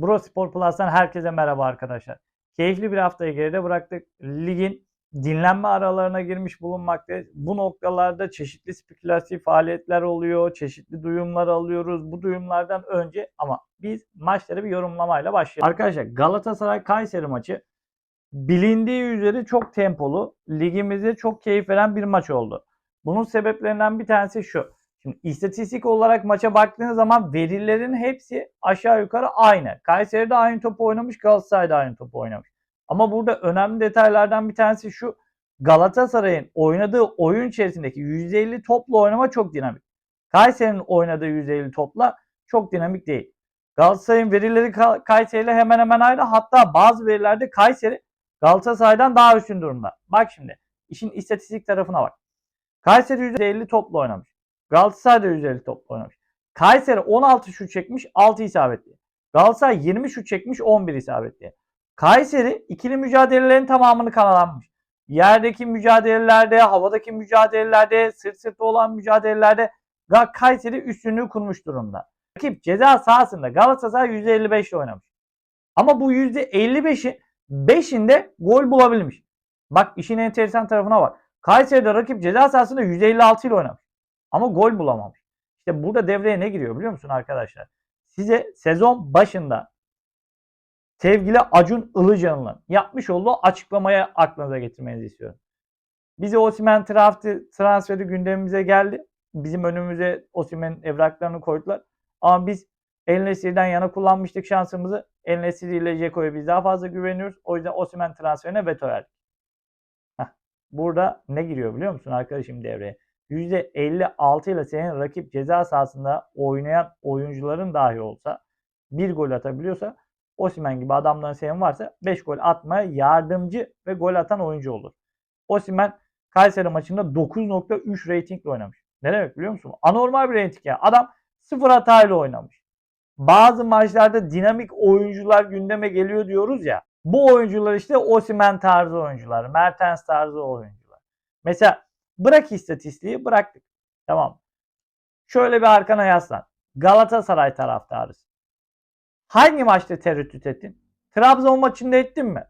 Bro Spor Plus'tan herkese merhaba arkadaşlar. Keyifli bir haftayı geride bıraktık. Ligin dinlenme aralarına girmiş bulunmaktayız. Bu noktalarda çeşitli spekülatif faaliyetler oluyor. Çeşitli duyumlar alıyoruz. Bu duyumlardan önce ama biz maçları bir yorumlamayla başlayalım. Arkadaşlar Galatasaray Kayseri maçı bilindiği üzere çok tempolu, ligimize çok keyif veren bir maç oldu. Bunun sebeplerinden bir tanesi şu. Şimdi istatistik olarak maça baktığınız zaman verilerin hepsi aşağı yukarı aynı. Kayseri'de aynı topu oynamış, Galatasaray'da aynı topu oynamış. Ama burada önemli detaylardan bir tanesi şu. Galatasaray'ın oynadığı oyun içerisindeki %50 topla oynama çok dinamik. Kayseri'nin oynadığı %50 topla çok dinamik değil. Galatasaray'ın verileri Ka- Kayseri'yle hemen hemen aynı. Hatta bazı verilerde Kayseri Galatasaray'dan daha üstün durumda. Bak şimdi işin istatistik tarafına bak. Kayseri %50 topla oynamış. Galatasaray %50 topla oynamış. Kayseri 16 şut çekmiş 6 isabetli. Galatasaray 20 şut çekmiş 11 isabetli. Kayseri ikili mücadelelerin tamamını kanalanmış. Yerdeki mücadelelerde, havadaki mücadelelerde, sırt sırta olan mücadelelerde Kayseri üstünlüğü kurmuş durumda. Rakip ceza sahasında Galatasaray %55 ile oynamış. Ama bu %55'in 5'inde gol bulabilmiş. Bak işin enteresan tarafına bak. Kayseri'de rakip ceza sahasında 156 ile oynamış. Ama gol bulamamış. İşte burada devreye ne giriyor biliyor musun arkadaşlar? Size sezon başında sevgili Acun Ilıcalı'nın yapmış olduğu açıklamaya aklınıza getirmenizi istiyorum. Bize Osimhen transferi, gündemimize geldi. Bizim önümüze Osimhen evraklarını koydular. Ama biz El Nesir'den yana kullanmıştık şansımızı. El Nesir ile Ceko'ya biz daha fazla güveniyoruz. O yüzden Osimhen transferine veto verdik. Burada ne giriyor biliyor musun arkadaşım devreye? %56 ile senin rakip ceza sahasında oynayan oyuncuların dahi olsa bir gol atabiliyorsa Osimhen gibi adamların senin varsa 5 gol atmaya yardımcı ve gol atan oyuncu olur. Osimhen Kayseri maçında 9.3 ratingle oynamış. Ne demek biliyor musun? Anormal bir rating ya. Adam sıfır hatayla oynamış. Bazı maçlarda dinamik oyuncular gündeme geliyor diyoruz ya. Bu oyuncular işte Osimhen tarzı oyuncular, Mertens tarzı oyuncular. Mesela bırak istatistiği bıraktık. Tamam. Şöyle bir arkana yaslan. Galatasaray taraftarısın. Hangi maçta tereddüt ettin? Trabzon maçında ettin mi?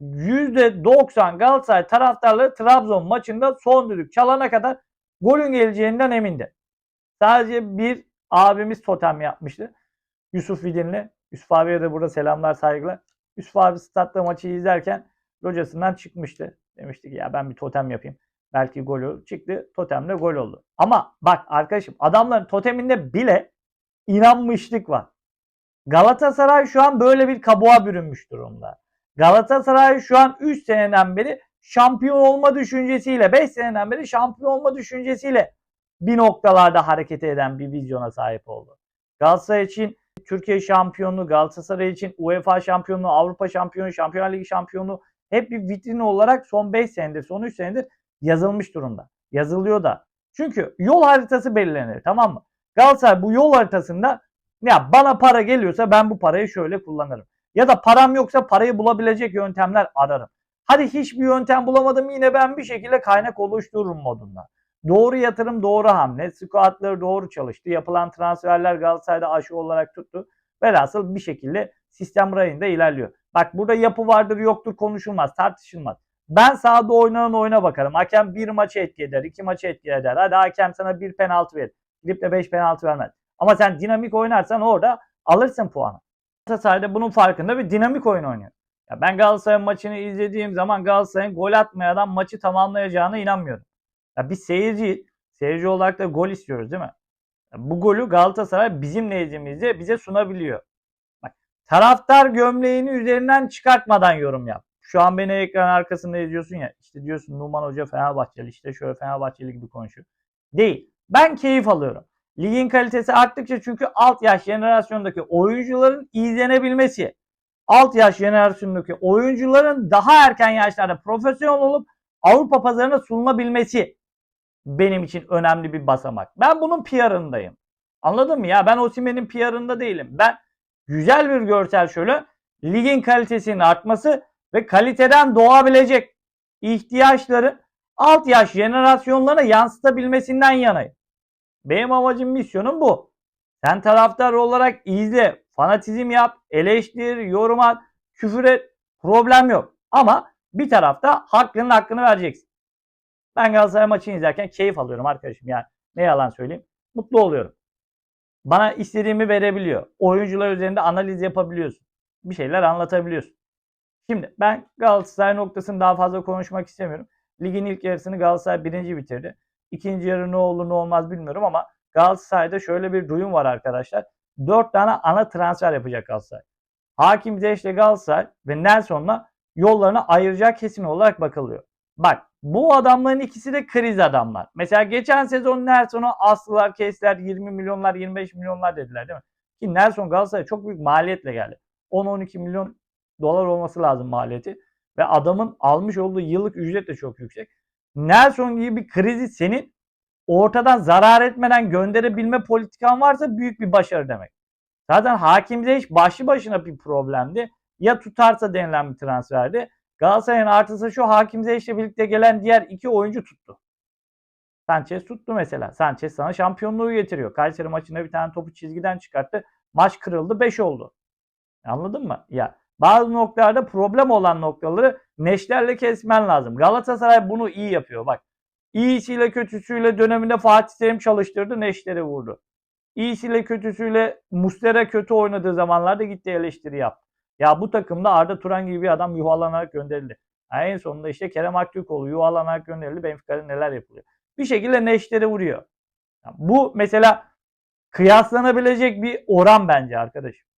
%90 Galatasaray taraftarları Trabzon maçında son düdük çalana kadar golün geleceğinden emindi. Sadece bir abimiz totem yapmıştı. Yusuf Vidin'le. Yusuf abiye de burada selamlar saygılar. Yusuf abi statta maçı izlerken locasından çıkmıştı. Demişti ki ya ben bir totem yapayım. Belki gol olur. Çıktı totemle gol oldu. Ama bak arkadaşım adamların toteminde bile inanmışlık var. Galatasaray şu an böyle bir kabuğa bürünmüş durumda. Galatasaray şu an 3 seneden beri şampiyon olma düşüncesiyle, 5 seneden beri şampiyon olma düşüncesiyle bir noktalarda hareket eden bir vizyona sahip oldu. Galatasaray için Türkiye şampiyonluğu, Galatasaray için UEFA şampiyonluğu, Avrupa şampiyonu, Şampiyonlar Ligi şampiyonluğu hep bir vitrin olarak son 5 senedir, son 3 senedir yazılmış durumda. Yazılıyor da. Çünkü yol haritası belirlenir tamam mı? Galatasaray bu yol haritasında ya bana para geliyorsa ben bu parayı şöyle kullanırım. Ya da param yoksa parayı bulabilecek yöntemler ararım. Hadi hiçbir yöntem bulamadım yine ben bir şekilde kaynak oluştururum modunda. Doğru yatırım doğru hamle. Squatları doğru çalıştı. Yapılan transferler Galatasaray'da aşı olarak tuttu. Velhasıl bir şekilde sistem rayında ilerliyor. Bak burada yapı vardır yoktur konuşulmaz tartışılmaz. Ben sahada oynanan oyuna bakarım. Hakem bir maçı etki eder, iki maçı etki eder. Hadi hakem sana bir penaltı verir. Gidip de beş penaltı vermez. Ama sen dinamik oynarsan orada alırsın puanı. Galatasaray'da bunun farkında bir dinamik oyun oynuyor. Ya ben Galatasaray maçını izlediğim zaman Galatasaray'ın gol atmayadan maçı tamamlayacağına inanmıyorum. Ya biz seyirci, seyirci olarak da gol istiyoruz değil mi? Ya bu golü Galatasaray bizim nezdimizde bize sunabiliyor. Bak, taraftar gömleğini üzerinden çıkartmadan yorum yap. Şu an beni ekran arkasında izliyorsun ya. İşte diyorsun Numan Hoca Fenerbahçeli işte şöyle Fenerbahçeli gibi konuşuyor. Değil. Ben keyif alıyorum. Ligin kalitesi arttıkça çünkü alt yaş jenerasyondaki oyuncuların izlenebilmesi, alt yaş jenerasyondaki oyuncuların daha erken yaşlarda profesyonel olup Avrupa pazarına sunulabilmesi benim için önemli bir basamak. Ben bunun PR'ındayım. Anladın mı ya? Ben Osimhen'in PR'ında değilim. Ben güzel bir görsel şöyle ligin kalitesinin artması ve kaliteden doğabilecek ihtiyaçları alt yaş jenerasyonlarına yansıtabilmesinden yanayım. Benim amacım misyonum bu. Sen taraftar olarak izle. fanatizm yap, eleştir, yorum at, küfür et. Problem yok. Ama bir tarafta hakkının hakkını vereceksin. Ben Galatasaray maçını izlerken keyif alıyorum arkadaşım. Yani ne yalan söyleyeyim. Mutlu oluyorum. Bana istediğimi verebiliyor. Oyuncular üzerinde analiz yapabiliyorsun. Bir şeyler anlatabiliyorsun. Şimdi ben Galatasaray noktasını daha fazla konuşmak istemiyorum. Ligin ilk yarısını Galatasaray birinci bitirdi. İkinci yarı ne olur ne olmaz bilmiyorum ama Galatasaray'da şöyle bir duyum var arkadaşlar. Dört tane ana transfer yapacak Galatasaray. Hakim Ziyech ile Galatasaray ve Nelson'la yollarını ayıracak kesin olarak bakılıyor. Bak bu adamların ikisi de kriz adamlar. Mesela geçen sezon Nelson'u astılar, kestiler 20 milyonlar, 25 milyonlar dediler değil mi? Ki Nelson Galatasaray'a çok büyük maliyetle geldi. 10-12 milyon dolar olması lazım maliyeti. Ve adamın almış olduğu yıllık ücret de çok yüksek. Nelson gibi bir krizi senin ortadan zarar etmeden gönderebilme politikan varsa büyük bir başarı demek. Zaten Hakim Ziyech başlı başına bir problemdi. Ya tutarsa denilen bir transferdi. Galatasaray'ın artısı şu Hakim Ziyech'le birlikte gelen diğer iki oyuncu tuttu. Sanchez tuttu mesela. Sanchez sana şampiyonluğu getiriyor. Kayseri maçında bir tane topu çizgiden çıkarttı. Maç kırıldı 5 oldu. Anladın mı? Ya bazı noktalarda problem olan noktaları neşterle kesmen lazım. Galatasaray bunu iyi yapıyor. Bak iyisiyle kötüsüyle döneminde Fatih Terim çalıştırdı neşteri vurdu. İyisiyle kötüsüyle Muslera kötü oynadığı zamanlarda gitti eleştiri yaptı. Ya bu takımda Arda Turan gibi bir adam yuvalanarak gönderildi. Yani en sonunda işte Kerem Aktürkoğlu yuvalanarak gönderildi. Benfica'da neler yapılıyor. Bir şekilde neşteri vuruyor. Yani bu mesela kıyaslanabilecek bir oran bence arkadaşım.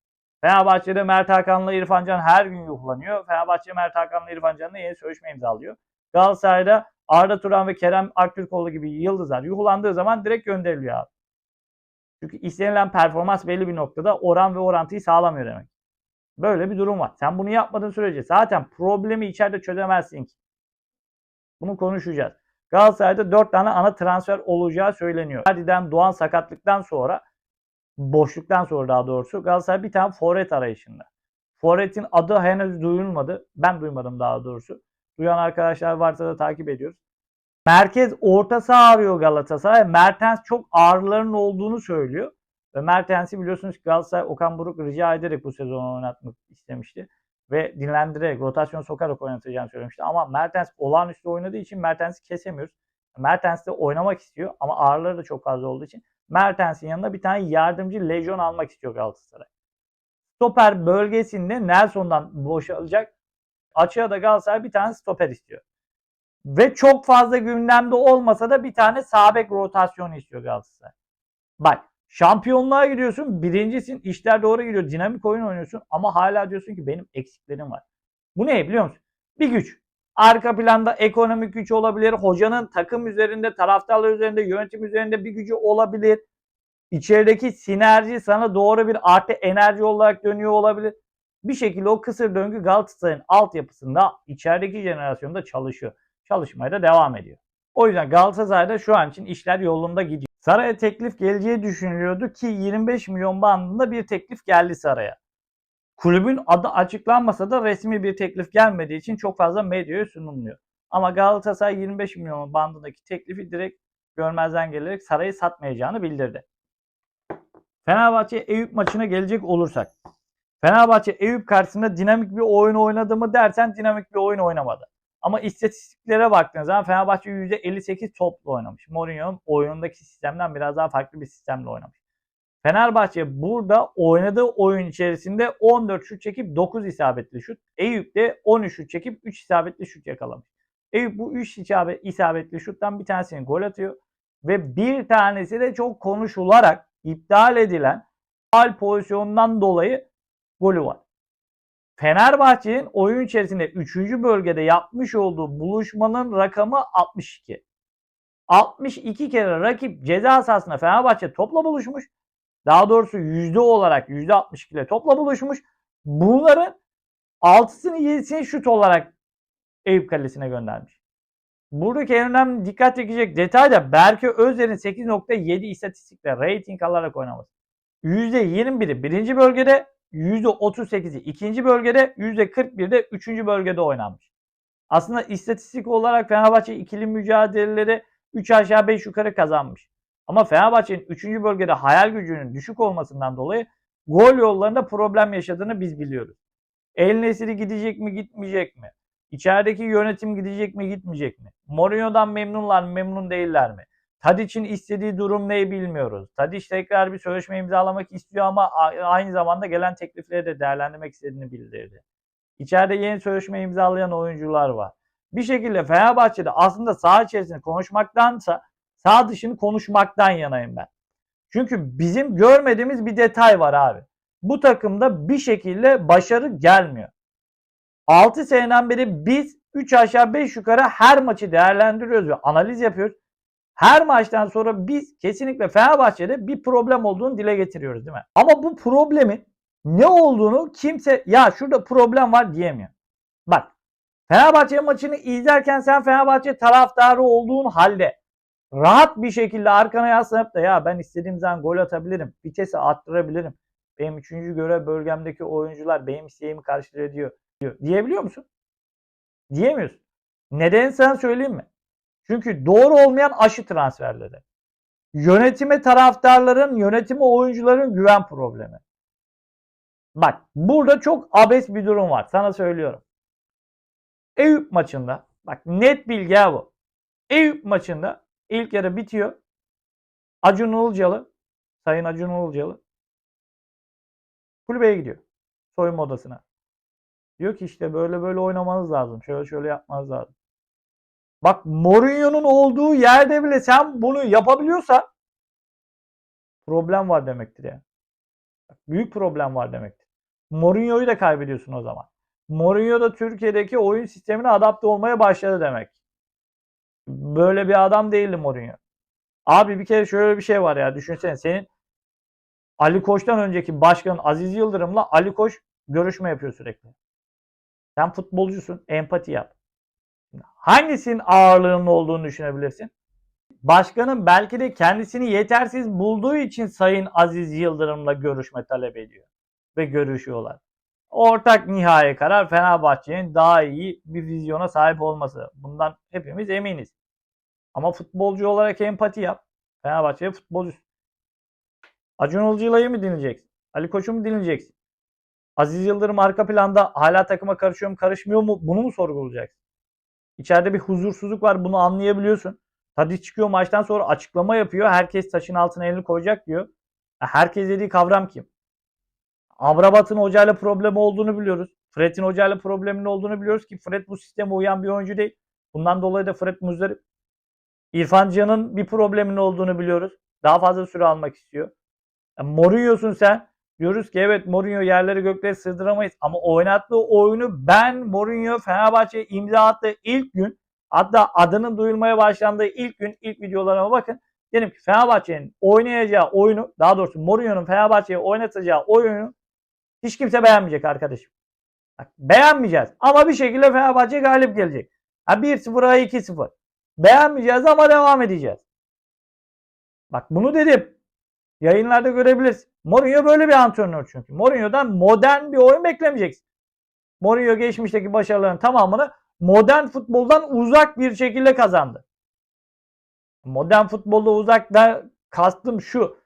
Fenerbahçe'de Mert Hakan'la İrfan Can her gün yuhlanıyor. Fenerbahçe Mert Hakan'la İrfan Can'la yeni sözleşme imzalıyor. Galatasaray'da Arda Turan ve Kerem Aktürkoğlu gibi yıldızlar yuhlandığı zaman direkt gönderiliyor abi. Çünkü istenilen performans belli bir noktada oran ve orantıyı sağlamıyor demek. Böyle bir durum var. Sen bunu yapmadığın sürece zaten problemi içeride çözemezsin ki. Bunu konuşacağız. Galatasaray'da 4 tane ana transfer olacağı söyleniyor. Hadi'den Doğan sakatlıktan sonra boşluktan sonra daha doğrusu Galatasaray bir tane forvet arayışında. Forvet'in adı henüz duyulmadı. Ben duymadım daha doğrusu. Duyan arkadaşlar varsa da takip ediyoruz. Merkez orta saha arıyor Galatasaray. Mertens çok ağrılarının olduğunu söylüyor. Ve Mertens'i biliyorsunuz ki Galatasaray Okan Buruk rica ederek bu sezonu oynatmak istemişti. Ve dinlendirerek, rotasyon sokarak oynatacağını söylemişti. Ama Mertens olağanüstü oynadığı için Mertens'i kesemiyoruz. Mertens de oynamak istiyor ama ağrıları da çok fazla olduğu için Mertens'in yanında bir tane yardımcı lejyon almak istiyor Galatasaray. Stoper bölgesinde Nelson'dan boşalacak. Açığa da Galatasaray bir tane stoper istiyor. Ve çok fazla gündemde olmasa da bir tane sabek rotasyonu istiyor Galatasaray. Bak şampiyonluğa gidiyorsun birincisin işler doğru gidiyor dinamik oyun oynuyorsun ama hala diyorsun ki benim eksiklerim var. Bu ne biliyor musun? Bir güç. Arka planda ekonomik güç olabilir. Hocanın takım üzerinde, taraftarlar üzerinde, yönetim üzerinde bir gücü olabilir. İçerideki sinerji sana doğru bir artı enerji olarak dönüyor olabilir. Bir şekilde o kısır döngü Galatasaray'ın altyapısında içerideki jenerasyonda çalışıyor. Çalışmaya da devam ediyor. O yüzden Galatasaray'da şu an için işler yolunda gidiyor. Saray'a teklif geleceği düşünülüyordu ki 25 milyon bandında bir teklif geldi Saray'a. Kulübün adı açıklanmasa da resmi bir teklif gelmediği için çok fazla medyaya sunulmuyor. Ama Galatasaray 25 milyon bandındaki teklifi direkt görmezden gelerek Saray'ı satmayacağını bildirdi. Fenerbahçe Eyüp maçına gelecek olursak. Fenerbahçe Eyüp karşısında dinamik bir oyun oynadı mı dersen dinamik bir oyun oynamadı. Ama istatistiklere baktığınız zaman Fenerbahçe %58 toplu oynamış. Mourinho'nun oyunundaki sistemden biraz daha farklı bir sistemle oynamış. Fenerbahçe burada oynadığı oyun içerisinde 14 şut çekip 9 isabetli şut. Eyüp de 13 şut çekip 3 isabetli şut yakalamış. Eyüp bu 3 isabetli şuttan bir tanesini gol atıyor. Ve bir tanesi de çok konuşularak iptal edilen al pozisyonundan dolayı golü var. Fenerbahçe'nin oyun içerisinde 3. bölgede yapmış olduğu buluşmanın rakamı 62. 62 kere rakip ceza sahasında Fenerbahçe topla buluşmuş. Daha doğrusu yüzde olarak yüzde 62 ile topla buluşmuş. Bunların 6'sını 7'sini şut olarak Eyüp Kalesi'ne göndermiş. Buradaki en önemli dikkat çekecek detay da Berke Özer'in 8.7 istatistikle rating alarak oynaması. %21'i birinci bölgede, %38'i ikinci bölgede, %41'de üçüncü bölgede oynanmış. Aslında istatistik olarak Fenerbahçe ikili mücadeleleri 3 aşağı 5 yukarı kazanmış. Ama Fenerbahçe'nin 3. bölgede hayal gücünün düşük olmasından dolayı gol yollarında problem yaşadığını biz biliyoruz. El Nesiri gidecek mi gitmeyecek mi? İçerideki yönetim gidecek mi gitmeyecek mi? Mourinho'dan memnunlar mı memnun değiller mi? Tadic'in istediği durum ne bilmiyoruz. Tadic tekrar bir sözleşme imzalamak istiyor ama aynı zamanda gelen teklifleri de değerlendirmek istediğini bildirdi. İçeride yeni sözleşme imzalayan oyuncular var. Bir şekilde Fenerbahçe'de aslında saha içerisinde konuşmaktansa sağ dışını konuşmaktan yanayım ben. Çünkü bizim görmediğimiz bir detay var abi. Bu takımda bir şekilde başarı gelmiyor. 6 seneden beri biz 3 aşağı 5 yukarı her maçı değerlendiriyoruz ve analiz yapıyoruz. Her maçtan sonra biz kesinlikle Fenerbahçe'de bir problem olduğunu dile getiriyoruz değil mi? Ama bu problemin ne olduğunu kimse ya şurada problem var diyemiyor. Bak Fenerbahçe maçını izlerken sen Fenerbahçe taraftarı olduğun halde rahat bir şekilde arkana yaslanıp da ya ben istediğim zaman gol atabilirim. Vitesi arttırabilirim. Benim üçüncü görev bölgemdeki oyuncular benim isteğimi karşılıyor diyor, diyor. Diyebiliyor musun? Diyemiyorsun. Neden sana söyleyeyim mi? Çünkü doğru olmayan aşı transferleri. Yönetime taraftarların, yönetime oyuncuların güven problemi. Bak burada çok abes bir durum var. Sana söylüyorum. Eyüp maçında bak net bilgi bu. Eyüp maçında ilk yarı bitiyor. Acun Ilıcalı, Sayın Acun Ilıcalı kulübeye gidiyor. Soyunma odasına. Diyor ki işte böyle böyle oynamanız lazım. Şöyle şöyle yapmanız lazım. Bak Mourinho'nun olduğu yerde bile sen bunu yapabiliyorsa problem var demektir yani. Büyük problem var demektir. Mourinho'yu da kaybediyorsun o zaman. Mourinho da Türkiye'deki oyun sistemine adapte olmaya başladı demek. Böyle bir adam değildi Mourinho. Abi bir kere şöyle bir şey var ya düşünsene senin Ali Koç'tan önceki başkan Aziz Yıldırım'la Ali Koç görüşme yapıyor sürekli. Sen futbolcusun, empati yap. Hangisinin ağırlığının olduğunu düşünebilirsin? Başkanın belki de kendisini yetersiz bulduğu için Sayın Aziz Yıldırım'la görüşme talep ediyor. Ve görüşüyorlar. Ortak nihai karar Fenerbahçe'nin daha iyi bir vizyona sahip olması. Bundan hepimiz eminiz. Ama futbolcu olarak empati yap. Fenerbahçe'ye futbolcu. Acun Ilıcalı'yı mı dinleyeceksin? Ali Koç'u mu dinleyeceksin? Aziz Yıldırım arka planda hala takıma karışıyor mu karışmıyor mu bunu mu sorgulayacaksın? İçeride bir huzursuzluk var bunu anlayabiliyorsun. Tadiç çıkıyor maçtan sonra açıklama yapıyor. Herkes taşın altına elini koyacak diyor. Herkes dediği kavram kim? Amrabat'ın hocayla problemi olduğunu biliyoruz. Fred'in hocayla probleminin olduğunu biliyoruz ki Fred bu sisteme uyan bir oyuncu değil. Bundan dolayı da Fred muzdarip. İrfan Can'ın bir probleminin olduğunu biliyoruz. Daha fazla süre almak istiyor. Yani Mourinho'sun sen. Diyoruz ki evet Mourinho yerleri gökleri sığdıramayız. Ama oynattığı oyunu ben Mourinho Fenerbahçe imza attığı ilk gün hatta adının duyulmaya başlandığı ilk gün ilk videolarıma bakın. Dedim ki Fenerbahçe'nin oynayacağı oyunu daha doğrusu Mourinho'nun Fenerbahçe'ye oynatacağı oyunu hiç kimse beğenmeyecek arkadaşım. Bak, beğenmeyeceğiz ama bir şekilde Fenerbahçe galip gelecek. Ha 1-0'a 2-0. Beğenmeyeceğiz ama devam edeceğiz. Bak bunu dedim. Yayınlarda görebilirsin. Mourinho böyle bir antrenör çünkü. Mourinho'dan modern bir oyun beklemeyeceksin. Mourinho geçmişteki başarıların tamamını modern futboldan uzak bir şekilde kazandı. Modern futbolda uzak da kastım şu.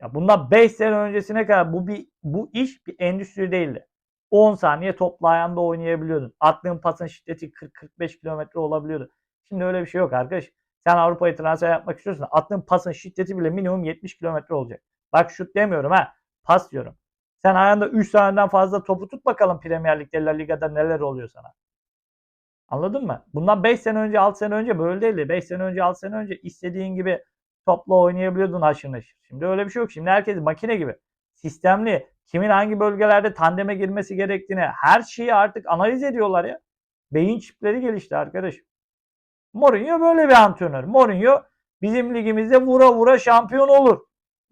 Ya bundan 5 sene öncesine kadar bu bir bu iş bir endüstri değildi. 10 saniye topla ayağında oynayabiliyordun. Attığın pasın şiddeti 40-45 kilometre olabiliyordu. Şimdi öyle bir şey yok arkadaş. Sen Avrupa'ya transfer yapmak istiyorsan attığın pasın şiddeti bile minimum 70 kilometre olacak. Bak şut demiyorum ha. Pas diyorum. Sen ayağında 3 saniyeden fazla topu tut bakalım Premier Lig'de, La Liga'da neler oluyor sana. Anladın mı? Bundan 5 sene önce, 6 sene önce böyle değildi. 5 sene önce, 6 sene önce istediğin gibi topla oynayabiliyordun haşır neşir. Şimdi öyle bir şey yok. Şimdi herkes makine gibi. Sistemli. Kimin hangi bölgelerde tandeme girmesi gerektiğini her şeyi artık analiz ediyorlar ya. Beyin çipleri gelişti arkadaş. Mourinho böyle bir antrenör. Mourinho bizim ligimizde vura vura şampiyon olur.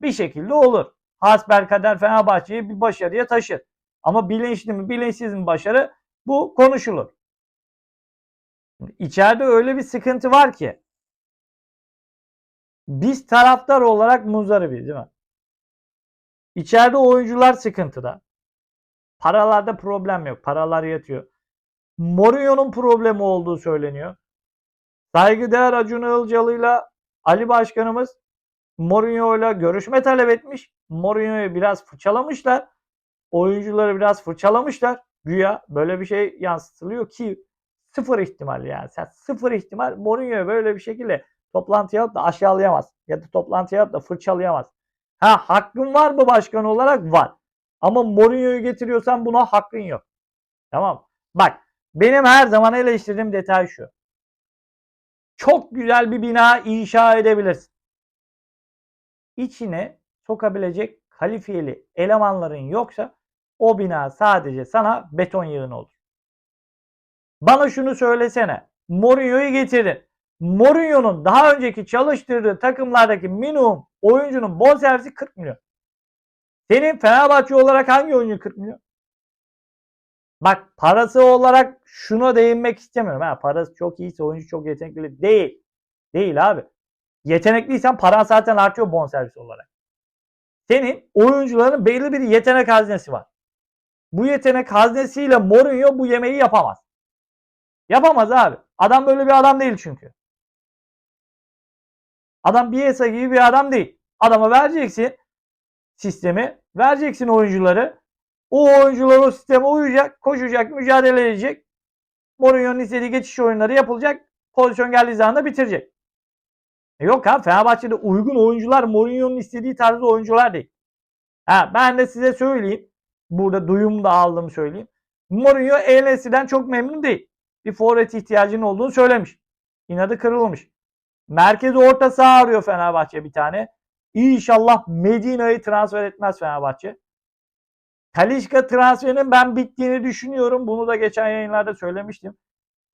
Bir şekilde olur. Hasbel kader Fenerbahçe'yi bir başarıya taşır. Ama bilinçli mi bilinçsiz mi başarı bu konuşulur. İçeride öyle bir sıkıntı var ki biz taraftar olarak muzdaribiz değil mi? İçeride oyuncular sıkıntıda. Paralarda problem yok. Paralar yatıyor. Mourinho'nun problemi olduğu söyleniyor. Saygıdeğer Acun Ilıcalı'yla Ali Başkanımız Mourinho'yla görüşme talep etmiş. Mourinho'yu biraz fırçalamışlar. Oyuncuları biraz fırçalamışlar. Güya böyle bir şey yansıtılıyor ki sıfır ihtimal yani. Sen sıfır ihtimal Mourinho'yu böyle bir şekilde toplantı yapıp da aşağılayamaz. Ya da toplantı yapıp da fırçalayamaz. Ha hakkın var mı başkan olarak? Var. Ama Mourinho'yu getiriyorsan buna hakkın yok. Tamam. Bak benim her zaman eleştirdiğim detay şu. Çok güzel bir bina inşa edebilirsin. İçine sokabilecek kalifiyeli elemanların yoksa o bina sadece sana beton yığını olur. Bana şunu söylesene. Mourinho'yu getirdin. Mourinho'nun daha önceki çalıştırdığı takımlardaki minimum oyuncunun bonservisi 40 milyon. Senin Fenerbahçe olarak hangi oyuncu 40 milyon? Bak parası olarak şuna değinmek istemiyorum. Ha, parası çok iyiyse oyuncu çok yetenekli değil. Değil abi. Yetenekliysen paran zaten artıyor bonservis olarak. Senin oyuncuların belli bir yetenek haznesi var. Bu yetenek haznesiyle Mourinho bu yemeği yapamaz. Yapamaz abi. Adam böyle bir adam değil çünkü. Adam Bielsa gibi bir adam değil. Adama vereceksin sistemi, vereceksin oyuncuları. O oyuncular o sisteme uyacak, koşacak, mücadele edecek. Mourinho'nun istediği geçiş oyunları yapılacak. Pozisyon geldiği zaman da bitirecek. E yok abi Fenerbahçe'de uygun oyuncular Mourinho'nun istediği tarzda oyuncular değil. Ha, ben de size söyleyeyim. Burada duyum da aldım söyleyeyim. Mourinho Enes'i'den çok memnun değil. Bir forvet ihtiyacının olduğunu söylemiş. İnadı kırılmış. Merkez orta saha arıyor Fenerbahçe bir tane. İnşallah Medina'yı transfer etmez Fenerbahçe. Talişka transferinin ben bittiğini düşünüyorum. Bunu da geçen yayınlarda söylemiştim.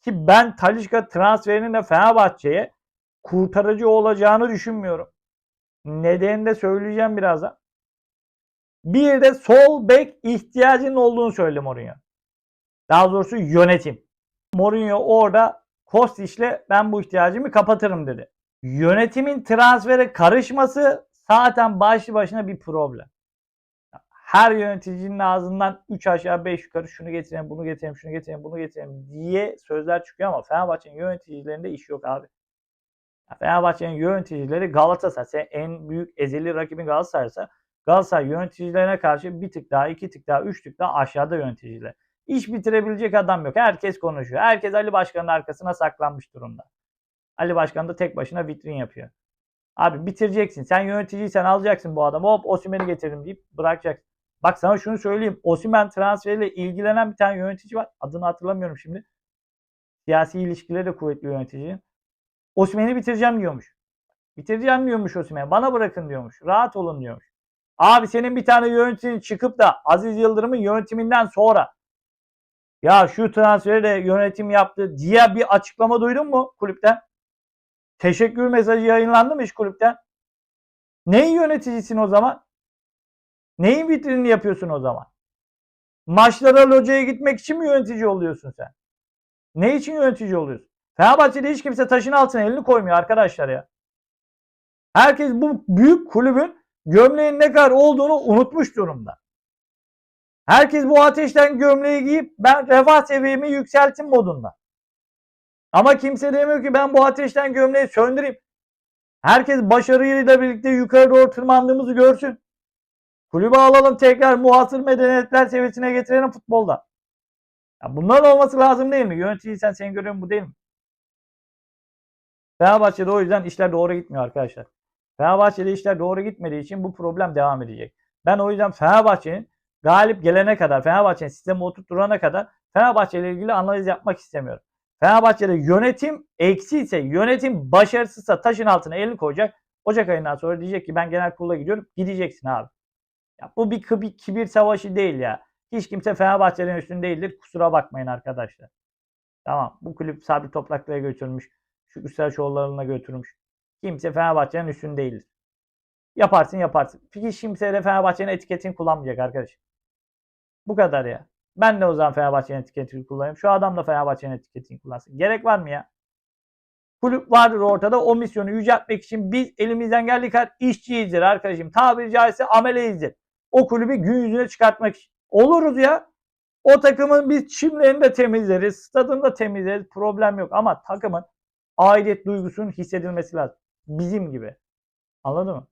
Ki ben Talişka transferinin de Fenerbahçe'ye kurtarıcı olacağını düşünmüyorum. Nedenini de söyleyeceğim birazdan. Bir de sol bek ihtiyacının olduğunu söyledi Mourinho. Daha doğrusu yönetim. Mourinho orada Kostic'le ben bu ihtiyacımı kapatırım dedi. Yönetimin transfere karışması zaten başlı başına bir problem. Her yöneticinin ağzından 3 aşağı 5 yukarı şunu getireyim, bunu getireyim, şunu getireyim, bunu getireyim diye sözler çıkıyor ama Fenerbahçe'nin yöneticilerinde iş yok abi. Fenerbahçe'nin yöneticileri Galatasaray. En büyük ezeli rakibin Galatasaray'sa Galatasaray yöneticilerine karşı bir tık daha, iki tık daha, üç tık daha aşağıda yöneticiler. İş bitirebilecek adam yok. Herkes konuşuyor. Herkes Ali Başkan'ın arkasına saklanmış durumda. Ali Başkan da tek başına vitrin yapıyor. Abi bitireceksin. Sen yöneticiysen alacaksın bu adamı. Hop Osimhen'i getirdim deyip bırakacaksın. Bak sana şunu söyleyeyim. Osimhen transferiyle ilgilenen bir tane yönetici var. Adını hatırlamıyorum şimdi. Siyasi ilişkileri de kuvvetli yönetici. Osimhen'i bitireceğim diyormuş. Bitireceğim diyormuş Osimhen. Bana bırakın diyormuş. Rahat olun diyormuş. Abi senin bir tane yöneticin çıkıp da Aziz Yıldırım'ın yönetiminden sonra ya şu transferi de yönetim yaptı diye bir açıklama duydun mu kulüpten? Teşekkür mesajı yayınlandı mı hiç kulüpten? Neyin yöneticisin o zaman? Neyin vitrinini yapıyorsun o zaman? Maçlara locaya gitmek için mi yönetici oluyorsun sen? Ne için yönetici oluyorsun? Fenerbahçe'de hiç kimse taşın altına elini koymuyor arkadaşlar ya. Herkes bu büyük kulübün gömleğin ne kadar olduğunu unutmuş durumda. Herkes bu ateşten gömleği giyip ben refah seviyemi yükseltin modunda. Ama kimse demiyor ki ben bu ateşten gömleği söndüreyim. Herkes başarıyla birlikte yukarı doğru tırmandığımızı görsün. Kulübü alalım tekrar muhasır medeniyetler seviyesine getirelim futbolda. Ya bunların olması lazım değil mi? Yöneticiysen senin görevin bu değil mi? Fenerbahçe'de o yüzden işler doğru gitmiyor arkadaşlar. Fenerbahçe'de işler doğru gitmediği için bu problem devam edecek. Ben o yüzden Fenerbahçe'nin galip gelene kadar, Fenerbahçe'nin sistemi oturtturana kadar Fenerbahçe ile ilgili analiz yapmak istemiyorum. Fenerbahçe'de yönetim eksiyse, yönetim başarısızsa taşın altına elini koyacak. Ocak ayından sonra diyecek ki ben genel kurula gidiyorum. Gideceksin abi. Ya bu bir, bir kibir savaşı değil ya. Hiç kimse Fenerbahçe'nin üstünde değildir. Kusura bakmayın arkadaşlar. Tamam. Bu kulüp sabit topraklara götürmüş. Şu üstel şovlarına götürmüş. Kimse Fenerbahçe'nin üstünde değildir. Yaparsın yaparsın. Hiç kimse de Fenerbahçe'nin etiketini kullanmayacak arkadaş. Bu kadar ya. Ben de o zaman Fenerbahçe'nin etiketini kullanayım. Şu adam da Fenerbahçe'nin etiketini kullansın. Gerek var mı ya? Kulüp vardır ortada. O misyonu yüceltmek için biz elimizden geldiği kadar işçiyizdir arkadaşım. Tabiri caizse ameleyizdir. O kulübü gün yüzüne çıkartmak için. Oluruz ya. O takımın biz çimlerini de temizleriz. Stadını da temizleriz. Problem yok. Ama takımın aidiyet duygusunun hissedilmesi lazım. Bizim gibi. Anladın mı?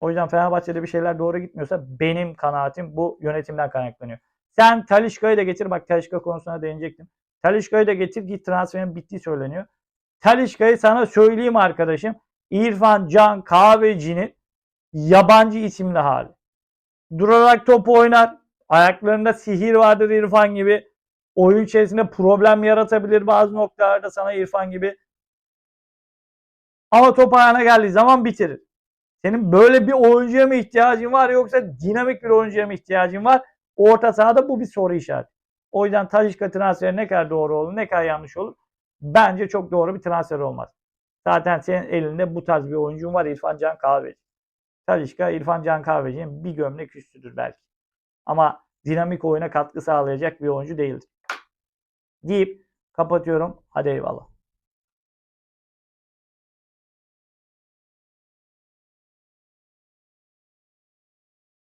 O yüzden Fenerbahçe'de bir şeyler doğru gitmiyorsa benim kanaatim bu yönetimden kaynaklanıyor. Sen Talişka'yı da getir. Bak Talişka konusuna değinecektim. Talişka'yı da getir ki transferin bittiği söyleniyor. Talişka'yı sana söyleyeyim arkadaşım. İrfan Can Kahveci'nin yabancı isimli hali. Durarak topu oynar. Ayaklarında sihir vardır İrfan gibi. Oyun içerisinde problem yaratabilir bazı noktalarda sana İrfan gibi. Ama top ayağına geldiği zaman bitirir. Senin böyle bir oyuncuya mı ihtiyacın var yoksa dinamik bir oyuncuya mı ihtiyacın var? Orta sahada bu bir soru işareti. O yüzden Talişka transferi ne kadar doğru olur, ne kadar yanlış olur? Bence çok doğru bir transfer olmaz. Zaten senin elinde bu tarz bir oyuncun var İrfan Can Kahveci. Talişka İrfan Can Kahveci'nin bir gömlek üstüdür belki. Ama dinamik oyuna katkı sağlayacak bir oyuncu değildir. Deyip kapatıyorum. Hadi eyvallah.